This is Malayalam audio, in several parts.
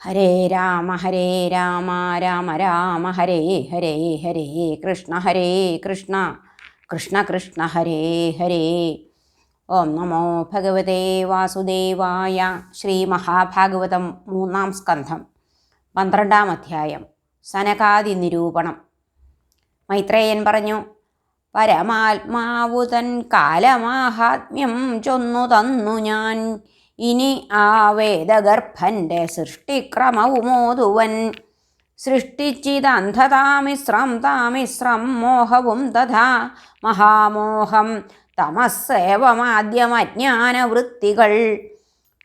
ഹരേ രാമ ഹരേ രാമ രാമ രാമ ഹരേ ഹരേ ഹരേ കൃഷ്ണ ഹരേ കൃഷ്ണ കൃഷ്ണ കൃഷ്ണ ഹരേ ഹരേ. ഓം നമോ ഭഗവതേ വാസുദേവായ ശ്രീ മഹാഭാഗവതം മൂന്നാം സ്കന്ധം പന്ത്രണ്ടാം അധ്യായം സനകാദി നിരൂപണം. മൈത്രേയൻ പറഞ്ഞു പരമാത്മാവുതൻ കാലമാഹാത്മ്യം ചൊന്നു തന്നു ഞാൻ. ഇനി ആ വേദഗർഭന്റെ സൃഷ്ടിക്രമവുമോതുവൻ. സൃഷ്ടിച്ചിതന്ധതാമിശ്രം താമിശ്രം മോഹവും തഥാ മഹാമോഹം. തമസ്സേവമാദ്യമജ്ഞാനവൃത്തികൾ.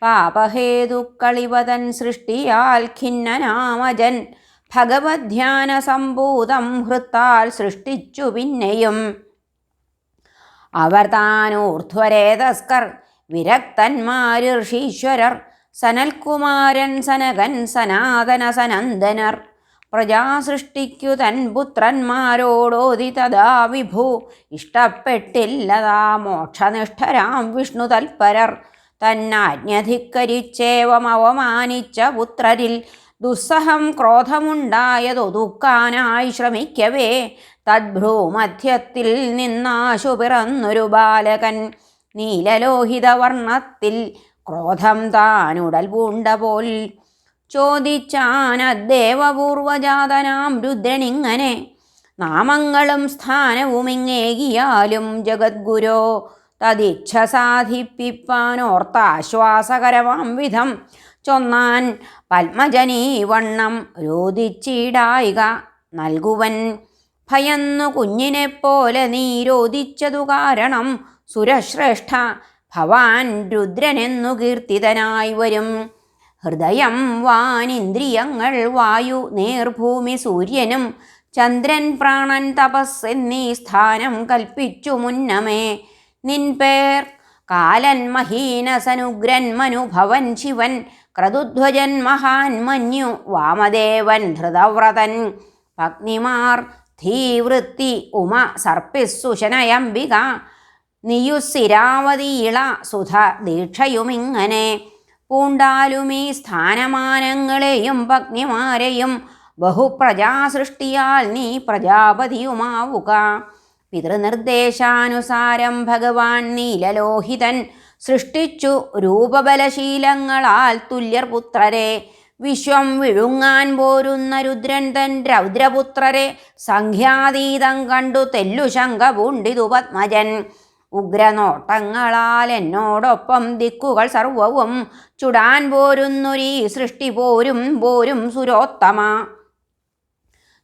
പാപഹേതുക്കളിവതൻ സൃഷ്ടിയാൽ ഖിന്നനാമജൻ. ഭഗവധ്യാന സമ്പൂതം ഹൃത്താൽ സൃഷ്ടിച്ചു പിന്നെയും. അവർ താനൂർധ്വരേതസ്കർ വിരക്തന്മാർ ഋഷീശ്വരർ സനൽകുമാരൻ സനകൻ സനാതന സനന്ദനർ. പ്രജാസൃഷ്ടിക്കു തൻ പുത്രന്മാരോടോതി തഥാ വിഭു. ഇഷ്ടപ്പെട്ടില്ലതാ മോക്ഷനിഷ്ഠരാം വിഷ്ണു തൽപരർ. തന്നാജ്ഞധിക്കരിച്ചേവം അവമാനിച്ച പുത്രരിൽ ദുസ്സഹം ക്രോധമുണ്ടായതൊതുക്കാനായി ശ്രമിക്കവേ. തദ്ഭ്രൂമധ്യത്തിൽ നിന്നാശു പിറന്നൊരു ബാലകൻ. നീലലോഹിതവർണത്തിൽ ക്രോധം താനുടൽ പൂണ്ട പോൽ ചോദിച്ചാനദ്ദേവപൂർവജാതനാം രുദ്രനിങ്ങനെ നാമങ്ങളും സ്ഥാനവും ഇങ്ങേകിയാലും ജഗദ്ഗുരോ തദിച്ഛ സാധിപ്പിപ്പാനോർത്താശ്വാസകരമാം വിധം ചൊന്നാൻ പത്മജനീ വണ്ണം രോധിച്ചിടായിക നൽകുവൻ ഭയന്നു കുഞ്ഞിനെപ്പോലെ നീ രോദിച്ചതു കാരണം സുരശ്രേഷ്ഠ ഭവാൻ രുദ്രനെന്നു കീർത്തിതനായി വരും. ഹൃദയം വാനിന്ദ്രിയങ്ങൾ വായു നേർഭൂമി സൂര്യനും ചന്ദ്രൻ പ്രാണൻ തപസ് എന്നീ സ്ഥാനം കൽപ്പിച്ചു മുന്നമേ. നിൻപേർ കാലൻ മഹീനസനുഗ്രൻ മനുഭവൻ ശിവൻ ക്രതുധ്വജൻ മഹാൻ മഞ്ഞു വാമദേവൻ ധൃതവ്രതൻ പത്നിമാർ ധീവൃത്തി ഉമ സർപ്പിസുശനയംബിക നിയുസ്സിരാവതിയിള സുധ ദീക്ഷയുമിങ്ങനെ. പൂണ്ടാലുമീ സ്ഥാനമാനങ്ങളെയും പത്നിമാരെയും ബഹുപ്രജാസൃഷ്ടിയാൽ നീ പ്രജാപതിയുമാവുക. പിതൃനിർദ്ദേശാനുസാരം ഭഗവാൻ നീലലോഹിതൻ സൃഷ്ടിച്ചു രൂപബലശീലങ്ങളാൽ തുല്യർ പുത്രരെ വിശ്വം വിഴുങ്ങാൻ പോരുന്ന രുദ്രൻ തൻ രൗദ്രപുത്രരെ. സംഖ്യാതീതം കണ്ടു തെല്ലു ശങ്ക പൂണ്ടിതു ഉഗ്രനോട്ടങ്ങളാൽ എന്നോടൊപ്പം ദിക്കുകൾ സർവവും ചുടാൻ പോരുന്നൊരീ സൃഷ്ടി പോരും പോരും സുരോത്തമ.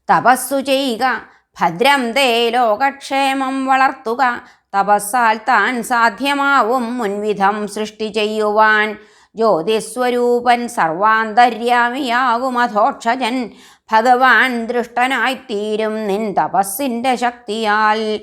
തപസ്സു ചെയ്യുക ഭദ്രം തേ ലോകക്ഷേമം വളർത്തുക തപസ്സാൽ താൻ സാധ്യമാവും മുൻവിധം സൃഷ്ടി ചെയ്യുവാൻ. ജ്യോതിസ്വരൂപൻ സർവാന്തര്യാമിയാകുമധോക്ഷജൻ ഭഗവാൻ ദൃഷ്ടനായിത്തീരും നിൻ തപസ്സിന്റെ ശക്തിയാൽ.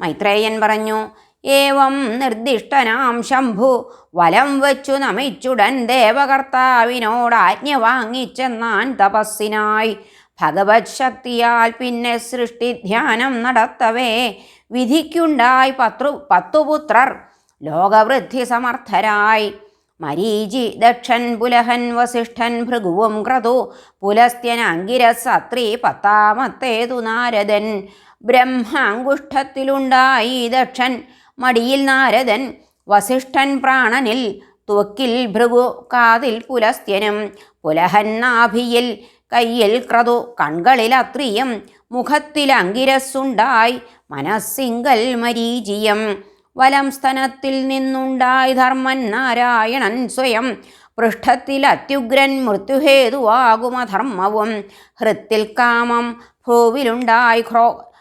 മൈത്രേയൻ പറഞ്ഞു ഏവം നിർദ്ദിഷ്ടനാം ശംഭു. വലം വച്ചു നമിച്ചുടൻ ദേവകർത്താവിനോട് ആജ്ഞ വാങ്ങിച്ചെന്നാൻ തപസ്സിനായി. ഭഗവത് ശക്തിയാൽ പിന്നെ സൃഷ്ടി ധ്യാനം നടത്തവേ. വിധിക്കുണ്ടായി പത്രു പത്തുപുത്രർ ലോകവൃദ്ധി സമർത്ഥരായി. മരീചി ദക്ഷൻ പുലഹൻ വസിഷ്ഠൻ ഭൃഗുവും ക്രതു പുലസ്ത്യൻ അങ്കിരസത്രി പത്താമത്തേതു നാരദൻ. ബ്രഹ്മാങ്കുഷ്ഠത്തിലുണ്ടായി ദക്ഷൻ മടിയിൽ നാരദൻ വസിഷ്ഠൻ പ്രാണനിൽ ത്വക്കിൽ ഭൃഗു കാതിൽ പുലസ്ത്യനും പുലഹൻ നാഭിയിൽ കയ്യിൽ ക്രതു കൺകളിൽ അത്രിയും മുഖത്തിൽ അങ്കിരസുണ്ടായി മനസ്സിങ്കൽ മരീചിയം വലം സ്ഥനത്തിൽ നിന്നുണ്ടായി ധർമ്മൻ നാരായണൻ സ്വയം പൃഷ്ഠത്തിൽ അത്യുഗ്രൻ മൃത്യുഹേതുവാകുമധർമ്മവും ഹൃത്തിൽ കാമം ഭൂവിലുണ്ടായി ക്രോ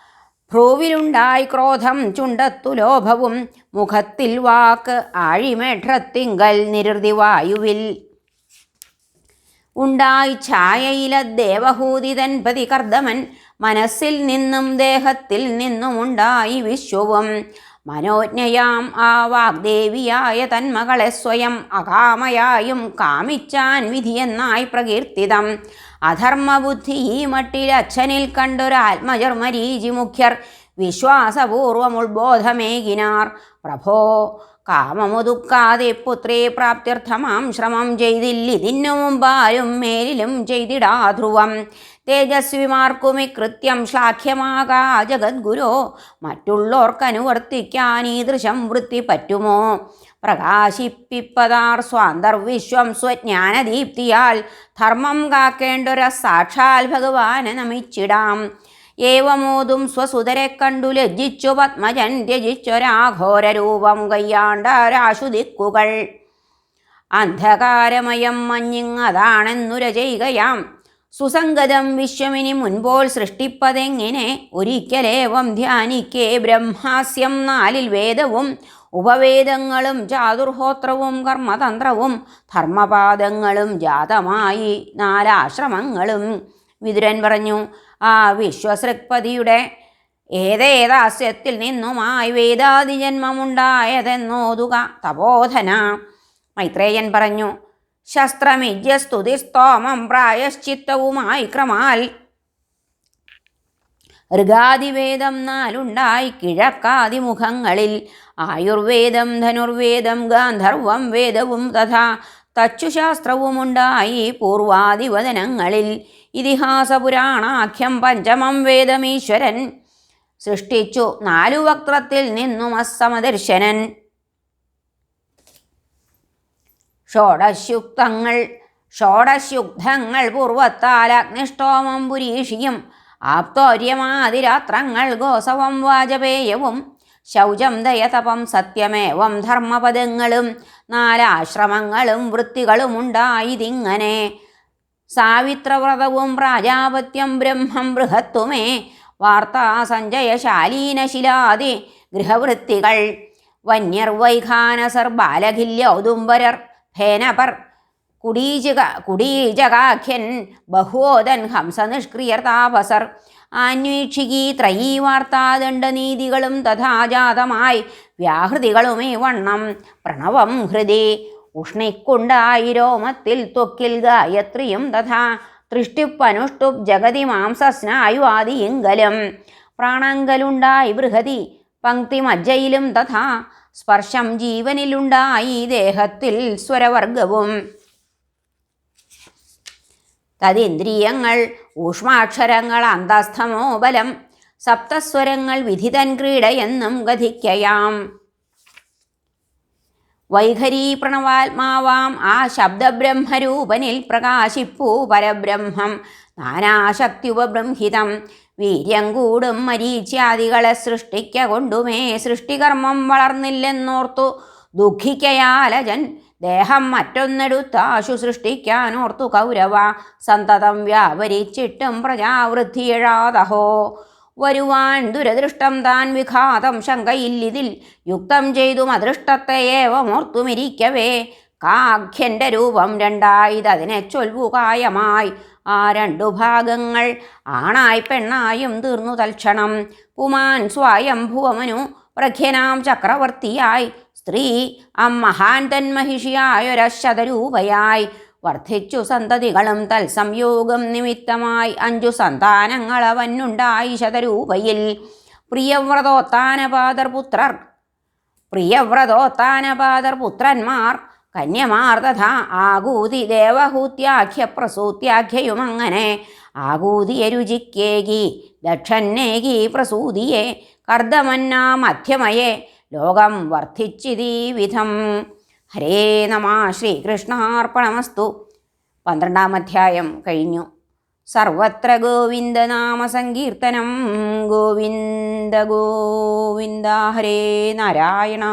ഭ്രൂവിലുണ്ടായി ക്രോധം ചുണ്ടത്തു ലോഭവും മുഖത്തിൽ വാക്ക് ആഴിമേഠത്തിങ്കൽ നിരുതി വായുവിൽ. ഉണ്ടായി ഛായയില ദേവഹൂതിതൻ പ്രതികർദ്ദമൻ മനസ്സിൽ നിന്നും ദേഹത്തിൽ നിന്നുമുണ്ടായി വിശ്വവും. മനോജ്ഞയാം ആ വാഗ്ദേവിയായ തന്മകളെ സ്വയം അകാമയായും കാമിച്ചാൻ വിധിയെന്നായി പ്രകീർത്തിതം. അധർമ്മബുദ്ധി ഈ മട്ടിൽ അച്ഛനിൽ കണ്ടൊരു ആത്മജർമ്മരീചി മുഖ്യർ. വിശ്വാസപൂർവം ഉത്ബോധമേകിനാർ പ്രഭോ കാമമുതുക്കാതെ പുത്രേ പ്രാപ്തിർത്ഥമാം ശ്രമം ചെയ്തില്ലിതിനു മുമ്പാലും മേലിലും ചെയ്തിടാ ധ്രുവം. തേജസ്വിമാർക്കുമി കൃത്യം ശ്ലാഘ്യമാകാ ജഗദ്ഗുരോ. മറ്റുള്ളോർക്കനുവർത്തിക്കാൻ ഈ ദൃശം വൃത്തി പറ്റുമോ? പ്രകാശിപ്പിപ്പതാർ സ്വാന്തർവിശ്വം സ്വജ്ഞാനദീപ്തിയാൽ ധർമ്മം കാക്കേണ്ടൊര സാക്ഷാൽ ഭഗവാനെ നമിച്ചിടാം. ഏവമോതും സ്വസുതരെ കണ്ടു ലജ്ജിച്ചു പത്മജൻ ത്യജിച്ചൊരാഘോര കയ്യാണ്ടാരാശുദിക്കുകൾ കയ്യാണ്ടാരാശു ദിക്കുകൾ അന്ധകാരമയം മഞ്ഞിങ്ങതാണെന്നു ചെയ്യുകയാം സുസംഗതം വിശ്വമിനി മുൻപോൾ സൃഷ്ടിപ്പതെങ്ങനെ? ഒരിക്കലേവം ധ്യാനിക്കേ ബ്രഹ്മാസ്യം നാലിൽ വേദവും ഉപവേദങ്ങളും ചാതുർഹോത്രവും കർമ്മതന്ത്രവും ധർമ്മപാദങ്ങളും ജാതമായി നാലാശ്രമങ്ങളും. വിതുരൻ പറഞ്ഞു ആ വിശ്വസൃക്പതിയുടെ ഏതേതാസ്യത്തിൽ നിന്നുമായി വേദാദിജന്മമുണ്ടായതെന്നോതുക തപോധന. മൈത്രേയൻ പറഞ്ഞു ശസ്ത്രമിജ്യസ്തുതിസ്തോമം പ്രായശ്ചിത്തവുമായി ക്രമാൽ. ഋഗാദിവേദം നാലുണ്ടായി കിഴക്കാതിമുഖങ്ങളിൽ. ആയുർവേദം ധനുർവേദം ഗാന്ധർവം വേദവും തഥാ തച്ചുശാസ്ത്രവുമുണ്ടായി പൂർവാദിവദനങ്ങളിൽ ഇതിഹാസപുരാണാഖ്യം പഞ്ചമം വേദമീശ്വരൻ സൃഷ്ടിച്ചു നാലു വക്രത്തിൽ നിന്നും അസമദർശനൻ ഷോഡശുക്തങ്ങൾ ഷോഡശുഗ്ധങ്ങൾ പൂർവത്താൽ അഗ്നിഷ്ടോമം പുരീഷിയും ആപ്തോര്യമാതിരാത്രങ്ങൾ ഗോസവം വാജപേയവും. ശൗചം ദയതപം സത്യമേവം ധർമ്മപദങ്ങളും. നാലാശ്രമങ്ങളും വൃത്തികളും ഉണ്ടായിതിങ്ങനെ. സാവിത്രവ്രതവും പ്രാജാപത്യം ബ്രഹ്മം ബൃഹത്തുമേ. വാർത്താസഞ്ജയശാലീനശിലാതി ഗൃഹവൃത്തികൾ. വന്യർവൈഖാനസർ ബാലഖില്യൗദുംബരർ ഭേനപർ കുടീചക കുടീചകാഖ്യൻ ബഹുവോദൻ ഹംസനിഷ്ക്രിയർ താപസർ. അന്വേഷിക്കി ത്രയീ വാർത്താദണ്ഡനീതികളും തഥാജാതമായി വ്യാഹൃതികളുമേ വണ്ണം. പ്രണവം ഹൃദി ഉഷ്ണിക്കുണ്ടായിരോമത്തിൽ ത്വക്കിൽ ഗായത്രിയും തഥാ തൃഷ്ടിപ്പനുഷ്ടുപ് ജഗതി മാംസസ്നായുവാദിയിങ്കലും പ്രാണങ്കലുണ്ടായി ബൃഹതി പങ്ക്തിമജ്ജയിലും തഥാ സ്പർശം ജീവനിലുണ്ടായി ദേഹത്തിൽ സ്വരവർഗവും. തതിന്ദ്രിയങ്ങൾ ഊഷ്മാക്ഷരങ്ങൾ അന്തസ്ഥമോ ബലം സപ്തസ്വരങ്ങൾ വിധിതൻ ക്രീഡയെന്നും ഗതിക്കയാം വൈഖരീ പ്രണവാത്മാവാം ആ ശബ്ദബ്രഹ്മരൂപനിൽ പ്രകാശിപ്പൂ പരബ്രഹ്മം. നാനാശക്തിയുപബ്രംഹിതം വീര്യം കൂടും മരീച്യാദികളെ സൃഷ്ടിക്ക കൊണ്ടുമേ സൃഷ്ടികർമ്മം വളർന്നില്ലെന്നോർത്തു ദുഃഖിക്കയാലജൻ. ദേഹം മറ്റൊന്നെടുത്താശു സൃഷ്ടിക്കാനോർത്തു കൗരവ. സന്തതം വ്യാപരിച്ചിട്ടും പ്രജാവൃദ്ധിയെഴാതഹോ വരുവാൻ ദുരദൃഷ്ടം താൻ വിഘാതം ശങ്കയില്ലിതിൽ. യുക്തം ചെയ്തും അദൃഷ്ടത്തെ ഏവമോർത്തുമിരിക്കവേ. കാഖ്യന്റെ രൂപം രണ്ടായിതതിനെ ചൊൽവുകായമായി ആ രണ്ടു ഭാഗങ്ങൾ ആണായി പെണ്ണായും തീർന്നു തൽക്ഷണം. പുമാൻ സ്വയംഭുവമനു പ്രഖ്യനാം ചക്രവർത്തിയായി. സ്ത്രീ അമ്മഹാൻ തന്മഹിഷിയായൊരശതരൂപയായി വർദ്ധിച്ചു സന്തതികളും തൽസംയോഗം നിമിത്തമായി അഞ്ചു സന്താനങ്ങൾ അവനുണ്ടായി ശതരൂപയിൽ. പ്രിയവ്രതോത്താനപാതർ പുത്രർ പ്രിയവ്രതോത്താനപാതർ പുത്രന്മാർ കന്യമാർ തഥാ ആകൂതി ദേവഹൂത്യാഖ്യ പ്രസൂത്യാഖ്യയുമങ്ങനെ ആകൂതിയെ രുചിക്കേകി ദക്ഷന്നേകി പ്രസൂതിയെ കർദ്ദമന്നാ മധ്യമയെ ലോകം വർദ്ധിച്ചിതീ വിധം. ഹരേ നമ ശ്രീകൃഷ്ണാർപ്പണമസ്തു. പന്ത്രണ്ടാം അധ്യായം കഴിഞ്ഞു. സർവത്ര ഗോവിന്ദനാമ സങ്കീർത്തനം ഗോവിന്ദ ഗോവിന്ദ ഹരേ നാരായണ.